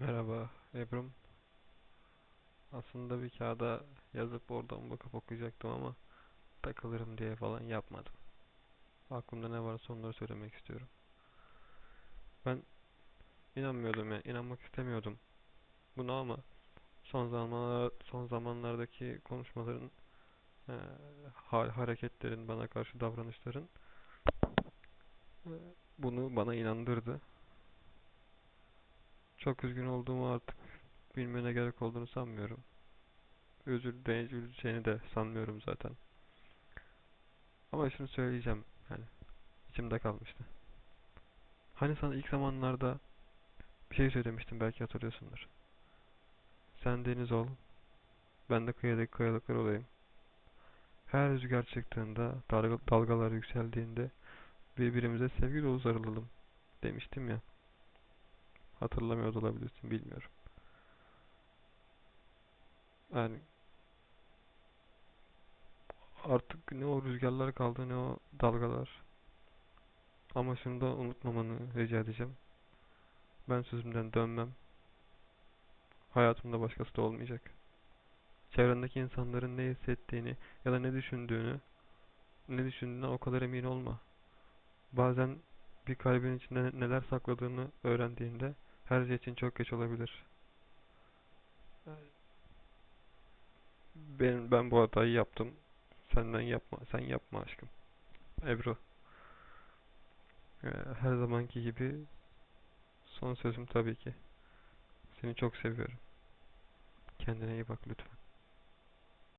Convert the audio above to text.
Merhaba Ebru. Aslında bir kağıda yazıp oradan bakıp okuyacaktım ama takılırım diye falan yapmadım. Aklımda ne varsa onları söylemek istiyorum. Ben inanmıyordum ya, inanmak istemiyordum buna ama son zamanlar son zamanlardaki konuşmaların, eee, ha- hareketlerin, bana karşı davranışların eee, bunu bana inandırdı. Çok üzgün olduğumu artık bilmene gerek olduğunu sanmıyorum. Özür de üzüleceğini de sanmıyorum zaten. Ama şunu söyleyeceğim yani içimde kalmıştı. Hani sana ilk zamanlarda bir şey söylemiştim belki hatırlıyorsundur. Sen deniz ol, ben de kıyıdaki kayalıklar olayım. Her rüzgar çıktığında, dalga- dalgalar yükseldiğinde birbirimize sevgi dolu sarılalım demiştim ya. Hatırlamıyor olabilirsin bilmiyorum. Yani artık ne o rüzgarlar kaldı ne o dalgalar. Ama şunu da unutmamanı rica edeceğim. Ben sözümden dönmem. Hayatımda başkası da olmayacak. Çevrendeki insanların ne hissettiğini ya da ne düşündüğünü, ne düşündüğünden o kadar emin olma. Bazen bir kalbin içinde neler sakladığını öğrendiğinde her şey için çok geç olabilir. Ben, ben bu hatayı yaptım. Senden yapma, sen yapma aşkım. Ebru, e, her zamanki gibi son sözüm tabii ki. Seni çok seviyorum. Kendine iyi bak lütfen.